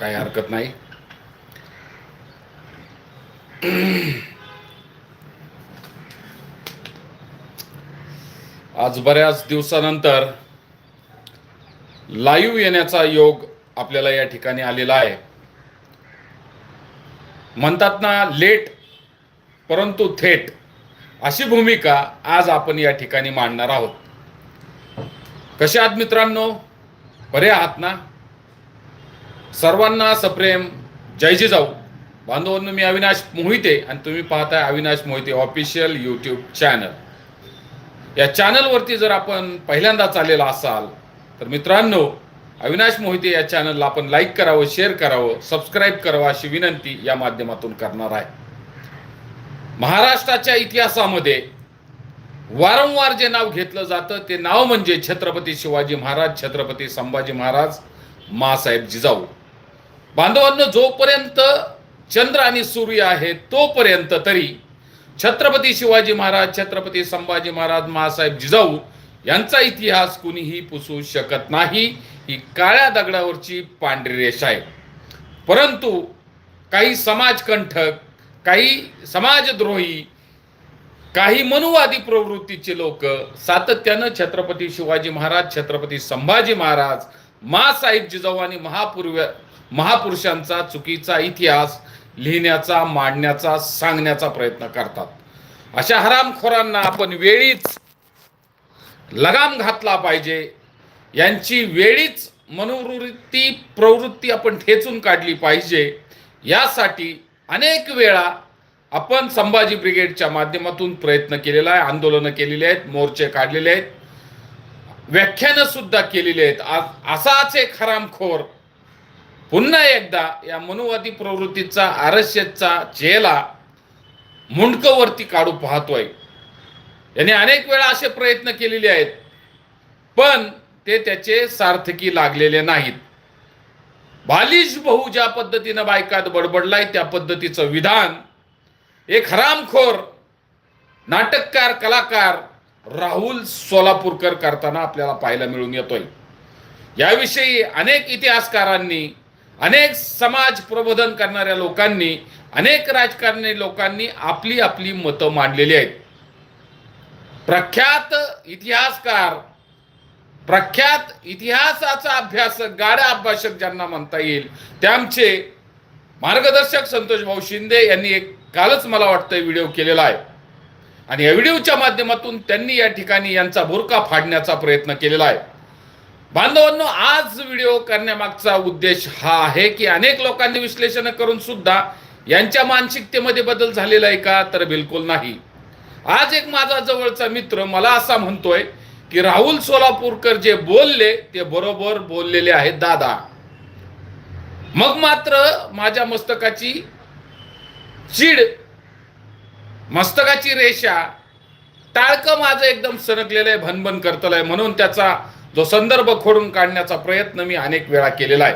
काही हरकत नाही. आज बऱ्याच दिवसानंतर लाईव्ह येण्याचा योग आपल्याला या ठिकाणी आलेला आहे. म्हणतात ना लेट परंतु थेट अशी भूमिका आज आपण या ठिकाणी मांडणार आहोत. कसे आहात मित्रांनो? बरे आहात ना? सर्वांना सप्रेम. जय जिजाऊ. बांधवांनो मी अविनाश मोहिते आणि तुम्ही पाहताय Avinash Mohite official YouTube channel या चॅनलवरती जर आपण पहिल्यांदाच आलेला असाल तर मित्रांनो अविनाश मोहिते या चॅनलला आपण लाईक करावं शेअर करावं सबस्क्राईब करावं अशी विनंती या माध्यमातून करणार आहे. महाराष्ट्राच्या इतिहासामध्ये वारंवार जे नाव घेतलं जातं ते नाव म्हणजे छत्रपती शिवाजी महाराज छत्रपती संभाजी महाराज मासाहेब जिजाऊ. बांधवांनो जोपर्यंत चंद्र आणि सूर्य आहे तोपर्यंत तरी छत्रपती शिवाजी महाराज छत्रपती संभाजी महाराज महासाहेब जिजाऊ यांचा इतिहास कुणीही पुसू शकत नाही. ही काळ्या दगडावरची पांढरी रेषा आहे. परंतु काही समाजकंठक काही समाजद्रोही काही मनुवादी प्रवृत्तीचे लोक सातत्यानं छत्रपती शिवाजी महाराज छत्रपती संभाजी महाराज मासाहेब जिजाऊ आणि महापूर्व महापुरुषांचा चुकीचा इतिहास लिहिण्याचा मांडण्याचा सांगण्याचा प्रयत्न करतात. अशा हरामखोरांना आपण वेळीच लगाम घातला पाहिजे. यांची वेळीच मनोवृत्ती प्रवृत्ती आपण ठेचून काढली पाहिजे. यासाठी अनेक वेळा आपण संभाजी ब्रिगेडच्या माध्यमातून प्रयत्न केलेला आहे आंदोलनं केलेली आहेत मोर्चे काढलेले आहेत व्याख्यानं सुद्धा केलेली आहेत. आ- असाच एक हरामखोर पुन्हा एकदा या मनुवादी प्रवृत्तीचा आरक्षेचा चेला मुंडकवरती काढू पाहतोय. याने अनेक वेळा असे प्रयत्न केलेले आहेत पण ते त्याचे सार्थकी लागलेले नाहीत. बालिश भाऊ ज्या पद्धतीनं बायकात बडबडलाय त्या पद्धतीचं विधान एक हरामखोर नाटककार कलाकार राहुल सोलापूरकर करताना आपल्याला पाहायला मिळून येतोय. याविषयी अनेक इतिहासकारांनी अनेक समाज प्रबोधन करणाऱ्या लोकांनी अनेक राजकारणी लोकांनी आपली आपली मतं मांडलेली आहेत. प्रख्यात इतिहासकार प्रख्यात इतिहासाचा अभ्यासक गाडा अभ्यासक ज्यांना म्हणता येईल त्यांचे मार्गदर्शक संतोष भाऊ शिंदे यांनी एक कालच मला वाटतं व्हिडिओ केलेला आहे. आणि या व्हिडिओच्या माध्यमातून त्यांनी या ठिकाणी यांचा भुरका फाडण्याचा प्रयत्न केलेला आहे. बांधवांनो आज व्हिडिओ करण्यामागचा उद्देश हा आहे की अनेक लोकांनी विश्लेषण करून सुद्धा यांच्या मानसिकतेमध्ये बदल झालेला आहे का तर बिलकुल नाही. आज एक माझा जवळचा मित्र मला असा म्हणतोय की राहुल सोलापूरकर जे बोलले ते बरोबर बोललेले आहेत दादा. मग मात्र माझ्या मस्तकाची चीड मस्तकाची रेषा टाळकं माझं एकदम सरकलेलं आहे भनभन करतलंय. म्हणून त्याचा जो संदर्भ खोडून काढण्याचा प्रयत्न मी अनेक वेळा केलेला आहे.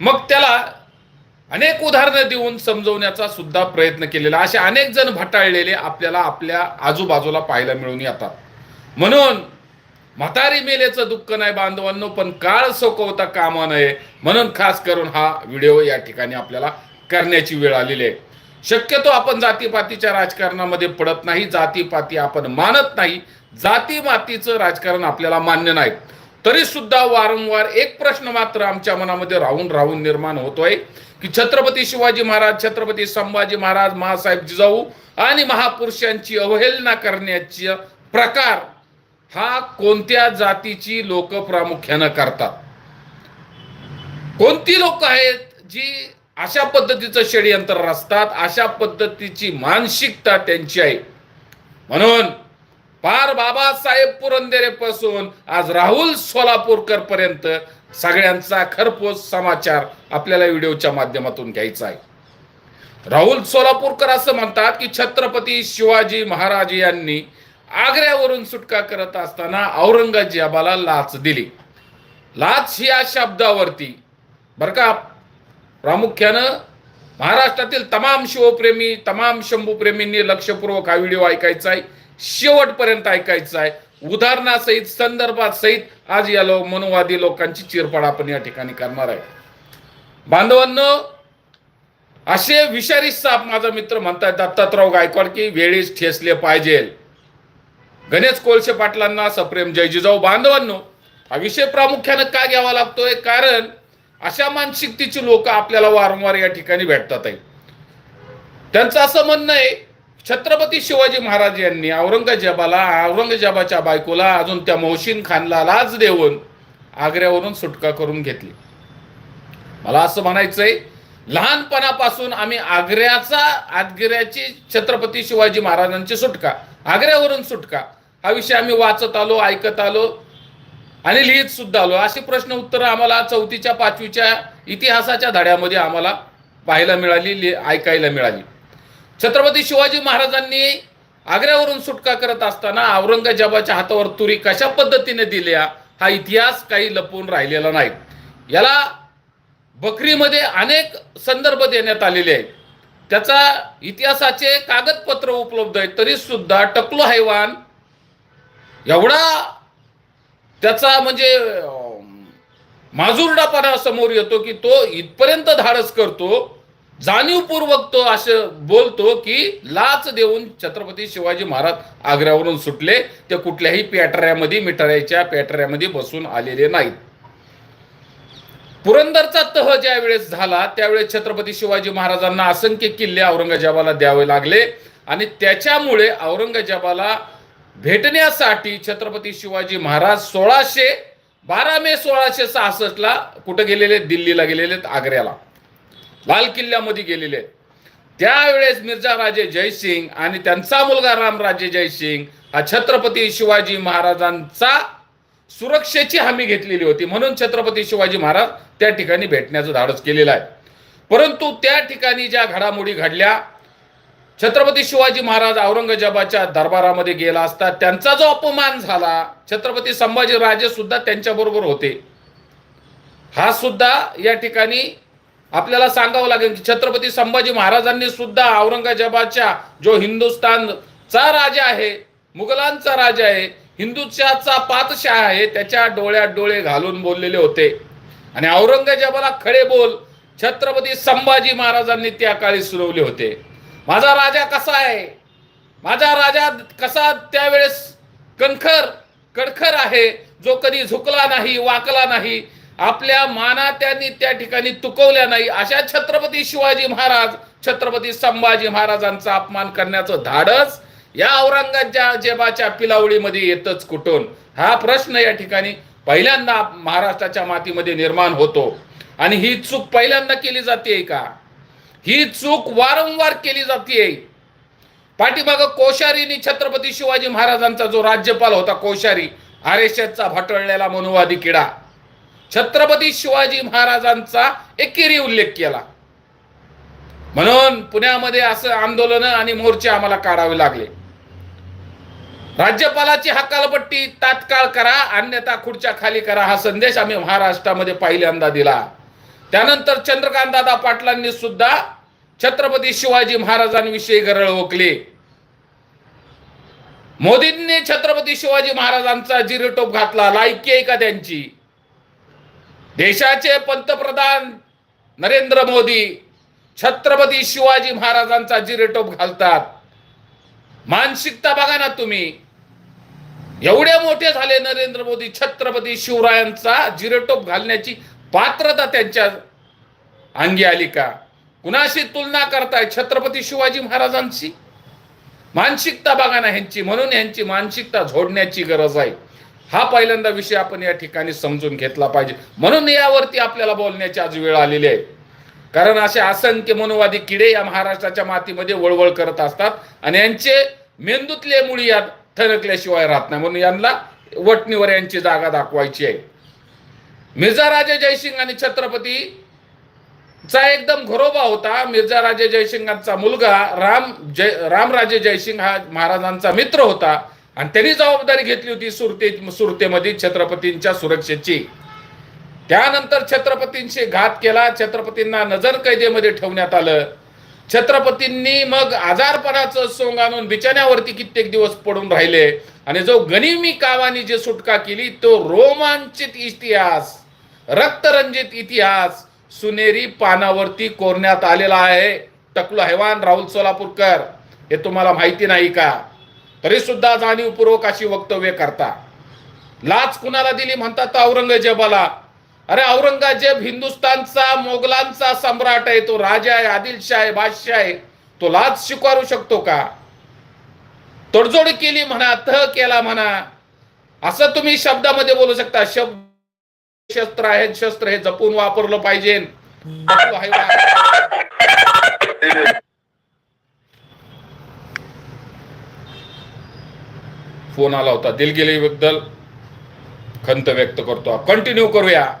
मग त्याला अनेक उदाहरणं देऊन समजवण्याचा सुद्धा प्रयत्न केलेला असे अनेक जण भटाळलेले आपल्याला आपल्या आजूबाजूला पाहायला मिळून येतात. म्हणून म्हातारी मेलेचं दुःख नाही बांधवांनो पण काळ सोकवता कामा नये. म्हणून खास करून हा व्हिडिओ या ठिकाणी आपल्याला करण्याची वेळ आलेली आहे. शक्यतो आपण जातीपातीच्या राजकारणामध्ये पडत नाही. जातीपाती आपण मानत नाही. जाती मातीचं राजकारण आपल्याला मान्य नाही. तरी सुद्धा वारंवार एक प्रश्न मात्र आमच्या मनामध्ये राहून राहून निर्माण होतोय की छत्रपती शिवाजी महाराज छत्रपती संभाजी महाराज महासाहेब जिजाऊ आणि महापुरुषांची अवहेलना करण्याची प्रकार हा कोणत्या जातीची लोक प्रामुख्यानं करतात? कोणती लोक आहेत जी अशा पद्धतीचं षडयंत्र रचतात अशा पद्धतीची मानसिकता त्यांची आहे? म्हणून पार बाबासाहेब पुरंदरेपासून आज राहुल सोलापूरकर पर्यंत सगळ्यांचा खरपोच समाचार आपल्याला व्हिडिओच्या माध्यमातून घ्यायचा आहे. राहुल सोलापूरकर असं म्हणतात की छत्रपती शिवाजी महाराज यांनी आग्र्यावरून सुटका करत असताना औरंगजेबाला लाच दिली. लाच ही या शब्दावरती. बर का? प्रामुख्यानं महाराष्ट्रातील तमाम शिवप्रेमी तमाम शंभूप्रेमींनी लक्षपूर्वक हा व्हिडिओ ऐकायचा आहे. शेवटपर्यंत ऐकायचं आहे. उदाहरणासहित संदर्भात सहित आज या लो मनुवादी लोकांची चिरफाड आपण या ठिकाणी करणार आहे. बांधवांनो असे विषारी साप माझा मित्र म्हणताय दत्तात्रव गायकवाड की वेळीच ठेसले पाहिजे. गणेश कोळशे पाटलांना सप्रेम जय जिजाऊ. बांधवांनो हा विषय प्रामुख्यानं का घ्यावा लागतोय? कारण अशा मानसिकतेची लोक आपल्याला वारंवार या ठिकाणी भेटतात आहे त्यांचं असं म्हणणं आहे छत्रपती शिवाजी महाराज यांनी औरंगजेबाला औरंगजेबाच्या बायकोला अजून त्या मोहसिन खानला लाच देऊन आग्र्यावरून सुटका करून घेतली. मला असं म्हणायचंय लहानपणापासून आम्ही आग्र्याचा आग्र्याची छत्रपती शिवाजी महाराजांची सुटका आग्र्यावरून सुटका हा विषय आम्ही वाचत आलो ऐकत आलो आणि लिहित सुद्धा आलो. अशी प्रश्न उत्तरं आम्हाला चौथीच्या पाचवीच्या इतिहासाच्या धड्यामध्ये आम्हाला पाहायला मिळाली ऐकायला मिळाली. छत्रपती शिवाजी महाराजांनी आग्र्यावरून सुटका करत असताना औरंगजेबाच्या हातावर तुरी कशा पद्धतीने दिल्या हा इतिहास काही लपवून राहिलेला नाही. याला बकरीमध्ये अनेक संदर्भ देण्यात आलेले आहेत. त्याचा इतिहासाचे कागदपत्र उपलब्ध आहेत तरी सुद्धा टकलो हैवान एवढा त्याचा म्हणजे माजुरडापणा समोर येतो की तो इथपर्यंत धाडस करतो. जाणीवपूर्वक तो असं बोलतो की लाच देऊन छत्रपती शिवाजी महाराज आग्र्यावरून सुटले. ते कुठल्याही पॅटऱ्यामध्ये मिठाऱ्याच्या पॅटऱ्यामध्ये बसून आलेले नाहीत. पुरंदरचा तह ज्या वेळेस झाला त्यावेळेस छत्रपती शिवाजी महाराजांना असंख्य किल्ले औरंगजेबाला द्यावे लागले. आणि त्याच्यामुळे औरंगजेबाला भेटण्यासाठी छत्रपती शिवाजी महाराज सोळाशे बारा मे सोळाशे सहासष्टला कुठं गेलेले? दिल्लीला गेलेले आहेत, आग्र्याला. लाल किल्ल्यामध्ये गेलेले आहेत. त्यावेळेस मिर्झा राजे जयसिंग आणि त्यांचा मुलगा रामराजे जयसिंग हा छत्रपती शिवाजी महाराजांचा सुरक्षेची हमी घेतलेली होती. म्हणून छत्रपती शिवाजी महाराज त्या ठिकाणी भेटण्याचं धाडस केलेलं आहे. परंतु त्या ठिकाणी ज्या घडामोडी घडल्या छत्रपती शिवाजी महाराज औरंगजेबाच्या दरबारामध्ये गेला असता त्यांचा जो अपमान झाला छत्रपती संभाजी राजे सुद्धा त्यांच्या बरोबर होते. हा सुद्धा या ठिकाणी आपल्याला सांगावं लागेल की छत्रपती संभाजी महाराजांनी सुद्धा औरंगजेबाच्या जो हिंदुस्थानचा राजा आहे मुघलांचा राजा आहे हिंदुत्वाचा पातशाह आहे त्याच्या डोळ्यात डोळे घालून बोललेले होते. आणि औरंगजेबाला खडे बोल छत्रपती संभाजी महाराजांनी त्या काळी सुरवले होते. माझा राजा कसा आहे? माझा राजा कसा त्यावेळेस कणखर कणखर आहे जो कधी झुकला नाही वाकला नाही आपल्या माना त्यांनी त्या ठिकाणी तुकवल्या नाही. अशा छत्रपती शिवाजी महाराज छत्रपती संभाजी महाराजांचा अपमान करण्याचं धाडस या औरंगजेबाच्या पिलावळीमध्ये येतच कुठून? हा प्रश्न या ठिकाणी पहिल्यांदा महाराष्ट्राच्या मातीमध्ये निर्माण होतो. आणि ही चूक पहिल्यांदा केली जाते का? ही चूक वारंवार केली जाते. पाठीमाग कोश्यारीनी छत्रपती शिवाजी महाराजांचा जो राज्यपाल होता कोश्यारी आरेशचा भटळलेला मनुवादी किडा. छत्रपती शिवाजी महाराजांचा एकेरी उल्लेख केला. म्हणून पुण्यामध्ये असं आंदोलन आणि मोर्चे आम्हाला काढावे लागले. राज्यपालाची हकालपट्टी तात्काळ करा अन्यथा खुर्च्या खाली करा हा संदेश आम्ही महाराष्ट्रामध्ये पहिल्यांदा दिला. त्यानंतर चंद्रकांत दादा पाटलांनी सुद्धा छत्रपती शिवाजी महाराजांविषयी गरळ ओकली. मोदींनी छत्रपती शिवाजी महाराजांचा जिरेटोप घातला लायकी आहे का त्यांची? देशाचे पंतप्रधान नरेंद्र मोदी छत्रपती शिवाजी महाराजांचा जिरेटोप घालतात. मानसिकता बघा ना तुम्ही. एवढे मोठे झाले नरेंद्र मोदी छत्रपती शिवरायांचा जिरेटोप घालण्याची पात्रता त्यांच्या अंगी आली का? कुणाशी तुलना करताय छत्रपती शिवाजी महाराजांची मानसिकता बघा ना ह्यांची. म्हणून ह्यांची मानसिकता झोडण्याची गरज आहे. हा पहिल्यांदा विषय आपण या ठिकाणी समजून घेतला पाहिजे. म्हणून यावरती आपल्याला बोलण्याची आज वेळ आलेली आहे. कारण असे असंख्य मनोवादी किडे या महाराष्ट्राच्या मातीमध्ये वळवळ करत असतात आणि यांचे मेंदूतले मुळी यात ठणकल्याशिवाय राहत नाही. म्हणून यांना वटणीवर यांची जागा दाखवायची आहे. मिर्झा राजे जयसिंग आणि छत्रपती चा एकदम घरोबा होता. मिर्झा राजे जयसिंगांचा मुलगा राम जय रामराजे जयसिंग हा महाराजांचा मित्र होता. आणि त्यांनी जबाबदारी घेतली होती सुरते सुरतेमध्ये छत्रपतींच्या सुरक्षेची. त्यानंतर छत्रपतींशी घात केला. छत्रपतींना नजर कैदेमध्ये ठेवण्यात आलं. छत्रपतींनी मग आजारपणाचं सोंग आणून बिछाण्यावरती कित्येक दिवस पडून राहिले. आणि जो गनिमी कावानी जी सुटका केली तो रोमांचित इतिहास रक्तरंजित इतिहास सुनेरी पानावरती कोरण्यात आलेला आहे. टकलू हैवान राहुल सोलापूरकर हे तुम्हाला माहिती नाही का? तरी सुद्धा जाणीवपूर्वक अशी वक्तव्य करता. लाच कुणाला दिली म्हणतात औरंगजेबाला? अरे औरंगजेब हिंदुस्थानचा मोगलांचा सम्राट आहे तो राजा आहे आदिलशाह आहे बादशाह आहे. तो लाच स्वीकारू शकतो का? तडजोड केली म्हणा तह केला म्हणा. असं तुम्ही शब्दामध्ये बोलू शकता. शब्द शस्त्र आहे शस्त्र हे जपून वापरलं पाहिजे टकलू हैवान. फोन आला होता. दिलगिरीबद्दल खंत व्यक्त करतो कंटिन्यू करूया.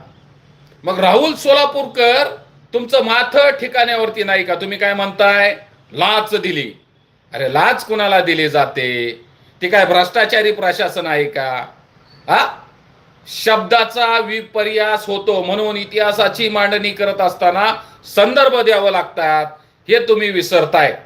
मग राहुल सोलापूरकर तुमचं माथ ठिकाण्यावरती नाही का? तुम्ही काय म्हणताय? लाच दिली. अरे लाच कुणाला दिली जाते? ती काय भ्रष्टाचारी प्रशासन आहे का? हा? शब्दाचा विपर्यास होतो म्हणून इतिहासाची मांडणी करत असताना संदर्भ द्यावं लागतात. हे तुम्ही विसरताय.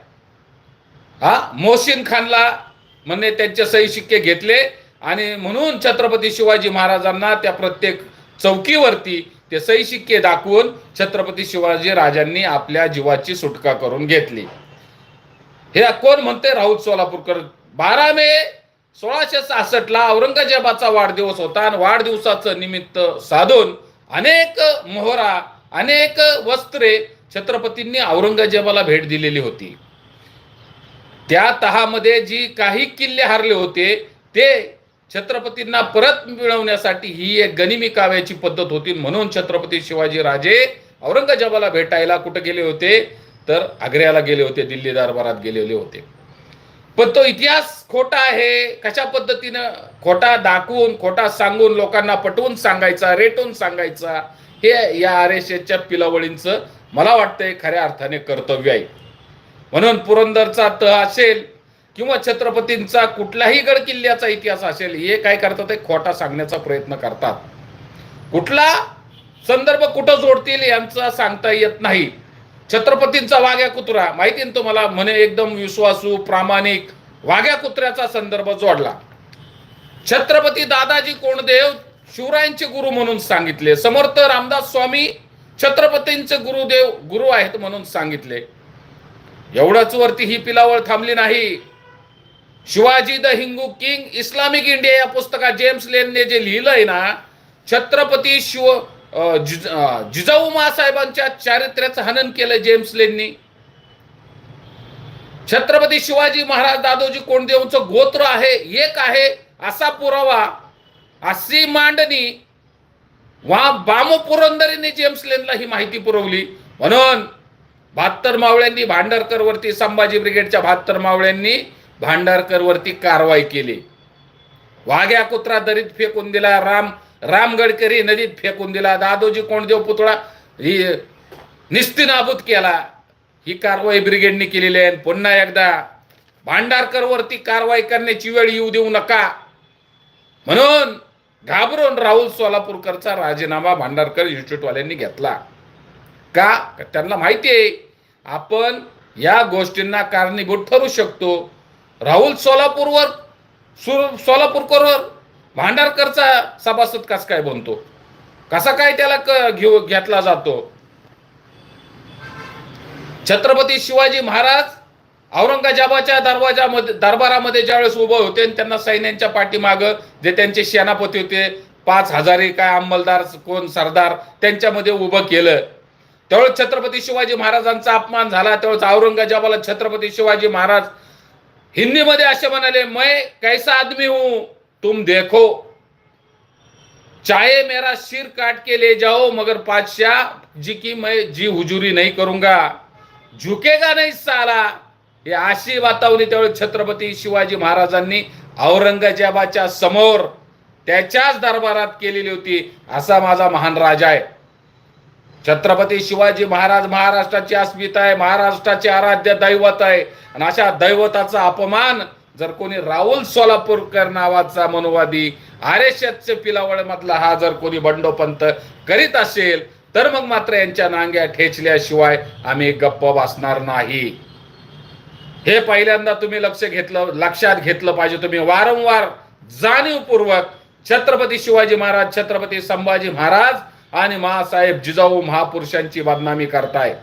हा? मोहसिन खानला म्हणणे त्यांचे सही शिक्के घेतले. आणि म्हणून छत्रपती शिवाजी महाराजांना त्या प्रत्येक चौकीवरती ते सही शिक्के दाखवून छत्रपती शिवाजी राजांनी आपल्या जीवाची सुटका करून घेतली. हे कोण म्हणते राऊत सोलापूरकर. बारा मे सोळाशे सहासष्ट ला औरंगजेबाचा वाढदिवस होता आणि वाढदिवसाचं निमित्त साधून अनेक मोहरा अनेक वस्त्रे छत्रपतींनी औरंगजेबाला भेट दिलेली होती. त्या तहामध्ये जी काही किल्ले हारले होते ते छत्रपतींना परत मिळवण्यासाठी ही एक गनिमी काव्याची पद्धत होती. म्हणून छत्रपती शिवाजी राजे औरंगजेबाला भेटायला कुठे गेले होते? तर आग्र्याला गेले होते दिल्ली दरबारात गेलेले होते. पण तो इतिहास खोटा आहे. कशा पद्धतीनं खोटा दाखवून खोटा सांगून लोकांना पटवून सांगायचा रेटून सांगायचा हे या आर एस एसच्या पिलावळींचं मला वाटतंय खऱ्या अर्थाने कर्तव्य आहे. म्हणून पुरंदरचा तह असेल किंवा छत्रपतींचा कुठल्याही गड किल्ल्याचा इतिहास असेल हे काय करतात? ते खोटा सांगण्याचा प्रयत्न करतात. कुठला संदर्भ कुठं जोडतील यांचा सांगता येत नाही. छत्रपतींचा वाघ्या कुत्रा माहिती ना तुम्हाला? म्हणे एकदम विश्वासू प्रामाणिक वाघ्या कुत्र्याचा संदर्भ जोडला. छत्रपती दादाजी कोणदेव शिवरायांचे गुरु म्हणून सांगितले. समर्थ रामदास स्वामी छत्रपतींचे गुरुदेव गुरु आहेत म्हणून सांगितले. एवढंच वरती ही पिलावळ थांबली नाही. Shivaji the Hindu king Islamic India या पुस्तकात जेम्स लेनने जे लिहिलंय ना छत्रपती शिव जिजाऊ साहेबांच्या चारित्र्याचं हनन केलं जेम्स लेननी. छत्रपती शिवाजी महाराज दादोजी कोंडदेवचं गोत्र आहे एक आहे असा पुरावा अशी मांडणी वा बाम पुरंदरीने जेम्स लेनला ही माहिती पुरवली. म्हणून बहात्तर मावळ्यांनी भांडारकरवरती संभाजी ब्रिगेडच्या बहात्तर मावळ्यांनी भांडारकरवरती कारवाई केली. वाघ्या कुत्रा दरीत फेकून दिला राम राम गडकरी नदीत फेकून दिला दादोजी कोंडदेव पुतळा ही निस्तिनाबूत केला. ही कारवाई ब्रिगेडने केलेली आहे. पुन्हा एकदा भांडारकरवरती कारवाई करण्याची वेळ येऊ देऊ नका. म्हणून घाबरून राहुल सोलापूरकरचा राजीनामा भांडारकर इन्स्टिट्यूटवाल्यांनी घेतला. का त्यांना माहिती आहे. आपण या गोष्टींना कारणीभूत ठरू शकतो. राहुल सोलापूरवर सुर सोलापूरकरवर भांडारकरचा सभासद कसा काय बनतो? कसा काय त्याला घेऊ घेतला जातो? छत्रपती शिवाजी महाराज औरंगजेबाच्या दरवाजामध्ये दरबारामध्ये ज्यावेळेस उभे होते आणि त्यांना सैन्यांच्या पाठीमागं जे त्यांचे सेनापती होते पाच हजारी काय अंमलदार कोण सरदार त्यांच्यामध्ये उभं केलं. त्यावेळेस छत्रपती शिवाजी महाराजांचा अपमान झाला त्यावेळेस औरंगजेबाला छत्रपती शिवाजी महाराज हिंदीमध्ये असे म्हणाले मैं कैसा आदमी हूं? तुम देखो। चाहे मेरा सिर काट के ले जाओ मगर पादशाह जी की मैं जी हुजुरी नहीं करूंगा। झुकेगा नाही साला। हे अशी वातावरणी त्यावेळेस छत्रपती शिवाजी महाराजांनी औरंगजेबाच्या समोर त्याच्याच दरबारात केलेली होती असा माझा महान राजा आहे. छत्रपती शिवाजी महाराज महाराष्ट्राची अस्मिता आहे महाराष्ट्राचे आराध्य दैवत आहे. आणि अशा दैवताचा अपमान जर कोणी राहुल सोलापूरकर नावाचा मनोवादी आर एस एसचे पिलावळ मधला हा जर कोणी बंडोपंत करीत असेल तर मग मात्र यांच्या नांग्या ठेचल्याशिवाय आम्ही गप्प बसणार नाही. हे पहिल्यांदा तुम्ही लक्ष घेतलं लक्षात घेतलं पाहिजे तुम्ही. वारंवार जाणीवपूर्वक छत्रपती शिवाजी महाराज छत्रपती संभाजी महाराज आणि महासाहेब जिजाऊ महापुरुषांची बदनामी करताय.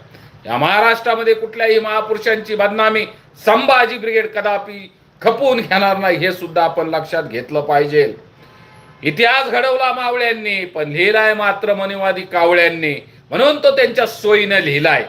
या महाराष्ट्रामध्ये कुठल्याही महापुरुषांची बदनामी संभाजी ब्रिगेड कदापि खपवून घेणार नाही हे सुद्धा आपण लक्षात घेतलं पाहिजे. इतिहास घडवला मावळ्यांनी पण लिहिलाय मात्र मनुवादी कावळ्यांनी. म्हणून तो त्यांच्या सोयीनं लिहिलाय.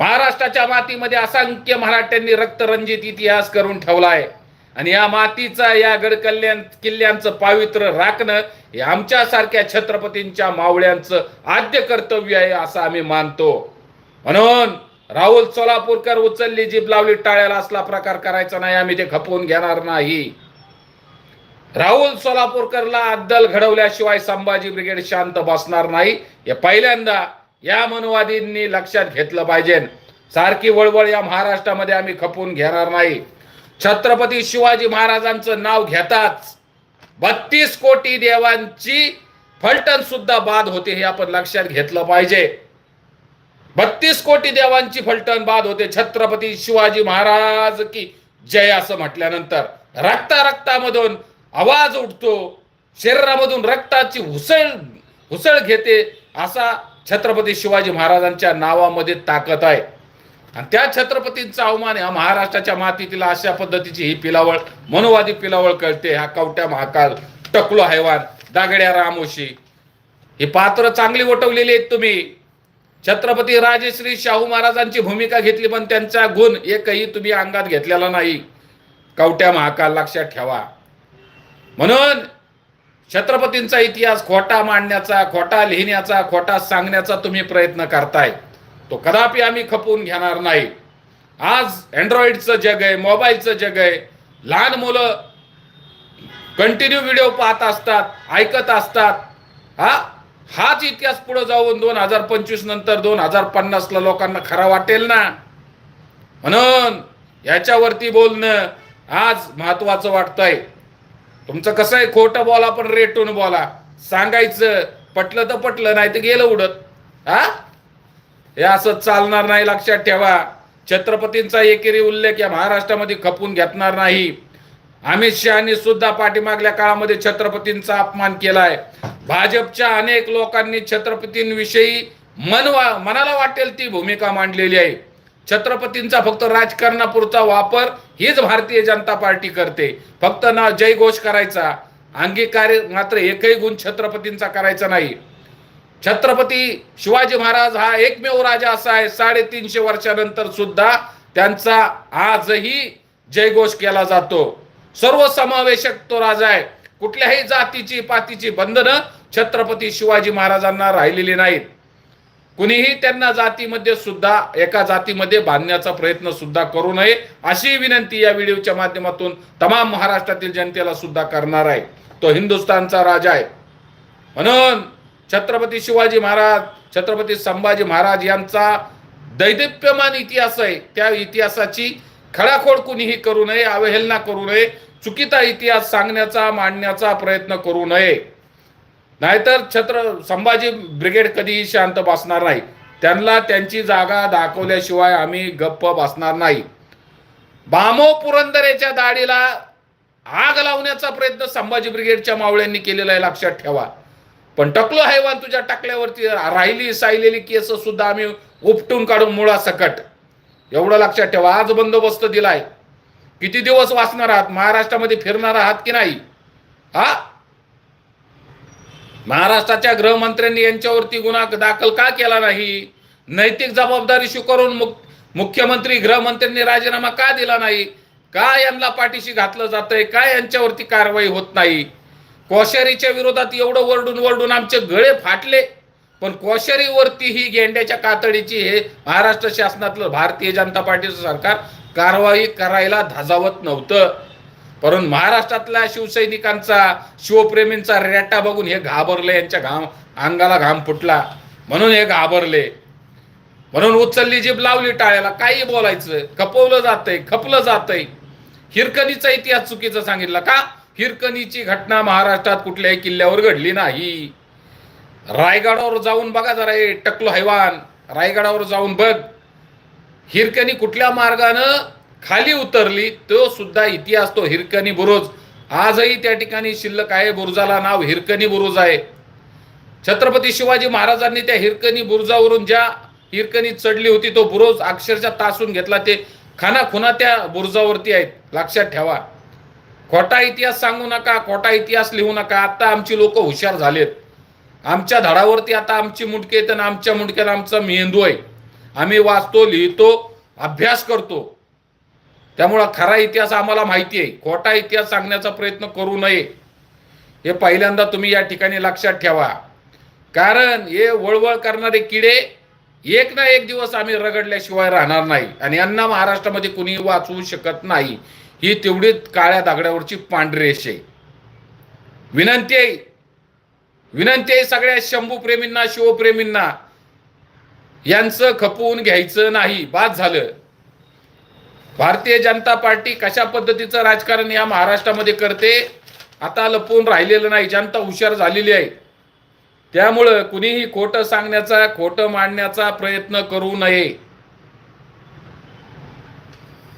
महाराष्ट्राच्या मातीमध्ये असंख्य मराठ्यांनी रक्तरंजित इतिहास करून ठेवलाय. आणि या मातीचा या गड कल्याण किल्ल्यांचं पावित्र्य राखणं हे आमच्यासारख्या छत्रपतींच्या मावळ्यांचं आद्य कर्तव्य आहे असं आम्ही मानतो. म्हणून राहुल सोलापूरकर उचलली जीभ लावली टाळ्याला असला प्रकार करायचा नाही आम्ही ते खपवून घेणार नाही. राहुल सोलापूरकरला अद्दल घडवल्याशिवाय संभाजी ब्रिगेड शांत बसणार नाही. हे पहिल्यांदा या मनुवादींनी लक्षात घेतलं पाहिजे. सारखी वळवळ या महाराष्ट्रामध्ये आम्ही खपवून घेणार नाही. छत्रपती शिवाजी महाराजांचं नाव घेताच बत्तीस कोटी देवांची फलटण सुद्धा बाद होते हे आपण लक्षात घेतलं पाहिजे. बत्तीस कोटी देवांची फलटण बाद होते. छत्रपती शिवाजी महाराज की जय असं म्हटल्यानंतर रक्ता रक्तामधून आवाज उठतो. शरीरामधून रक्ताची हुसळ हुसळ घेते असा छत्रपती शिवाजी महाराजांच्या नावामध्ये ताकद आहे. आणि त्या छत्रपतींचा अवमान या महाराष्ट्राच्या मातीतील अशा पद्धतीची ही पिलावळ मनोवादी पिलावळ कळते. हा कवट्या महाकाल टकलो हैवान दागड्या रामोशी. ही पात्र चांगली वटवलेली आहेत तुम्ही. छत्रपती राजश्री शाहू महाराजांची भूमिका घेतली पण त्यांचा गुण एकही तुम्ही अंगात घेतलेला नाही. कवट्या महाकाल लक्षात ठेवा. म्हणून छत्रपतींचा इतिहास खोटा मांडण्याचा खोटा लिहिण्याचा खोटा सांगण्याचा तुम्ही प्रयत्न करताय. तो कदापि आम्ही खपवून घेणार नाही. आज अँड्रॉइडचं जग आहे मोबाईलचं जग आहे. लहान मुलं कंटिन्यू व्हिडिओ पाहत असतात ऐकत असतात. हा हाच इतिहास पुढे जाऊन दोन हजार पंचवीस नंतर दोन हजार पन्नासला लोकांना खरा वाटेल ना? म्हणून याच्यावरती बोलणं आज महत्वाचं वाटतंय. तुमचं कसं आहे? खोटं बोला पण रेटून बोला. सांगायचं पटलं तर पटलं नाही तर गेलं उडत. हा? हे असं चालणार नाही लक्षात ठेवा. छत्रपतींचा एकेरी उल्लेख या महाराष्ट्रामध्ये खपून घेतणार नाही. अमित शहानी सुद्धा पाठीमागल्या काळामध्ये छत्रपतींचा अपमान केलाय. भाजपच्या अनेक लोकांनी छत्रपतींविषयी मनवा मनाला वाटेल ती भूमिका मांडलेली आहे. छत्रपतींचा फक्त राजकारणापुरता वापर हीच भारतीय जनता पार्टी करते. फक्त ना जयघोष करायचा. अंगीकार मात्र एकही गुण छत्रपतींचा करायचा नाही. छत्रपती शिवाजी महाराज हा एकमेव राजा असा आहे. साडेतीनशे वर्षानंतर सुद्धा त्यांचा आजही जयघोष केला जातो. सर्वसमावेशक तो राजा आहे. कुठल्याही जातीची पातीची बंधनं छत्रपती शिवाजी महाराजांना राहिलेली नाहीत. कुणीही त्यांना जातीमध्ये सुद्धा एका जातीमध्ये बांधण्याचा प्रयत्न सुद्धा करू नये अशी विनंती या व्हिडिओच्या माध्यमातून तमाम महाराष्ट्रातील जनतेला सुद्धा करणार आहे. तो हिंदुस्थानचा राजा आहे. म्हणून छत्रपती शिवाजी महाराज छत्रपती संभाजी महाराज यांचा दैदिप्यमान इतिहास आहे. त्या इतिहासाची खडाखोड कुणीही करू नये अवहेलना करू नये चुकीचा इतिहास सांगण्याचा मांडण्याचा प्रयत्न करू नये. नाहीतर छत्र संभाजी ब्रिगेड कधीही शांत बसणार नाही. त्यांना त्यांची जागा दाखवल्याशिवाय आम्ही गप्प बसणार नाही. बामो पुरंदरेच्या दाढीला आग लावण्याचा प्रयत्न संभाजी ब्रिगेडच्या मावळ्यांनी केलेला आहे लक्षात ठेवा. पण टकलो हैवान तुझ्या टाकल्यावरती. राहिली सायलेली केस सुद्धा आम्ही उपटून काढून मुळा सकट. एवढं लक्षात ठेवा आज बंदोबस्त दिलाय. किती दिवस वाचणार आहात? महाराष्ट्रामध्ये फिरणार आहात की नाही? हा? महाराष्ट्राच्या गृहमंत्र्यांनी यांच्यावरती गुन्हा दाखल का केला नाही? नैतिक जबाबदारी स्वीकारून मुख मुख्यमंत्री गृहमंत्र्यांनी राजीनामा का दिला नाही? का यांना पाठीशी घातलं जातंय? का यांच्यावरती कारवाई होत नाही? कोश्यारीच्या विरोधात एवढं वरडून वरडून आमचे गळे फाटले. पण कोश्यारीवरती ही गेंड्याच्या कातडीची हे महाराष्ट्र शासनातलं भारतीय जनता पार्टीचं सरकार कारवाई करायला धाजावत नव्हतं. परंतु महाराष्ट्रातल्या शिवसैनिकांचा शिवप्रेमींचा रेटा बघून हे घाबरले यांच्या घाम अंगाला घाम फुटला. म्हणून हे घाबरले. म्हणून उचलली जीभ लावली टाळ्याला. काही बोलायचं खपवलं जातंय खपलं जातंय. हिरकणीचा इतिहास चुकीचा सांगितला का? हिरकणीची घटना महाराष्ट्रात कुठल्याही किल्ल्यावर घडली नाही. रायगडावर जाऊन बघा जरा हे टकलो हैवान. रायगडावर जाऊन बघ. हिरकणी कुठल्या मार्गानं खाली उतरली तो सुद्धा इतिहास तो हिरकणी बुरुज. आजही त्या ठिकाणी शिल्लक आहे बुरुजाला नाव हिरकणी बुरुज आहे. छत्रपती शिवाजी महाराजांनी त्या हिरकणी बुरुजावरून ज्या हिरकणी चढली होती तो बुरुज अक्षरशः तासून घेतला. ते खाना खुना त्या बुरुजावरती आहेत. लक्षात ठेवा. खोटा इतिहास सांगू नका खोटा इतिहास लिहू नका. आता आमची लोक हुशार झालेत. आमच्या धडावरती आता आमची मुंडके आहेत आणि आमच्या मुंडक्याला आमचा मेंदू आहे. आम्ही वाचतो लिहितो अभ्यास करतो. त्यामुळं खरा इतिहास आम्हाला माहिती आहे. खोटा इतिहास सांगण्याचा प्रयत्न करू नये. हे पहिल्यांदा तुम्ही या ठिकाणी लक्षात ठेवा. कारण हे वळवळ करणारे किडे एक ना एक दिवस आम्ही रगडल्याशिवाय राहणार नाही. आणि यांना महाराष्ट्रामध्ये कुणी वाचवू शकत नाही. ही तेवढी काळ्या दागड्यावरची पांढरी रेष आहे. विनंती आहे. विनंती आहे सगळ्या शंभूप्रेमींना शिवप्रेमींना. यांचं खपवून घ्यायचं नाही. बाद झालं. भारतीय जनता पार्टी कशा पद्धतीचं राजकारण या महाराष्ट्रामध्ये करते आता लपवून राहिलेलं नाही. जनता हुशार झालेली आहे. त्यामुळं कुणीही खोटं सांगण्याचा खोटं मांडण्याचा प्रयत्न करू नये.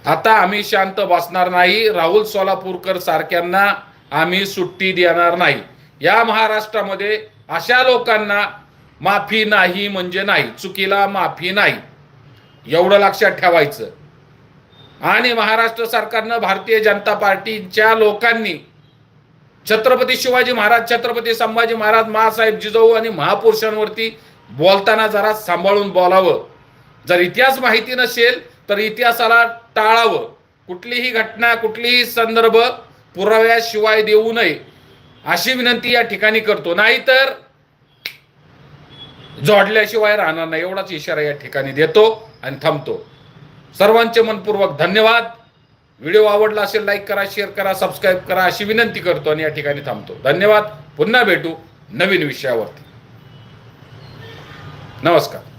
आता आम्ही शांत बसणार नाही. राहुल सोलापूरकर सारख्यांना आम्ही सुट्टी देणार नाही. या महाराष्ट्रामध्ये अशा लोकांना माफी नाही म्हणजे नाही. चुकीला माफी नाही. एवढं लक्षात ठेवायचं. आणि महाराष्ट्र सरकारनं भारतीय जनता पार्टीच्या लोकांनी छत्रपती शिवाजी महाराज छत्रपती संभाजी महाराज महासाहेब जिजाऊ आणि महापुरुषांवरती बोलताना जरा सांभाळून बोलावं. जर इतिहास माहिती नसेल तर इतिहासाला टाळावं. कुठलीही घटना कुठलीही संदर्भ पुराव्याशिवाय देऊ नये अशी विनंती या ठिकाणी करतो. नाहीतर जोडल्याशिवाय राहणार नाही एवढाच इशारा या ठिकाणी देतो आणि थांबतो. सर्वांचे मनपूर्वक धन्यवाद. व्हिडिओ आवडला असेल लाईक करा शेअर करा सबस्क्राईब करा अशी विनंती करतो आणि या ठिकाणी थांबतो. धन्यवाद. पुन्हा भेटू नवीन विषयावरती. नमस्कार.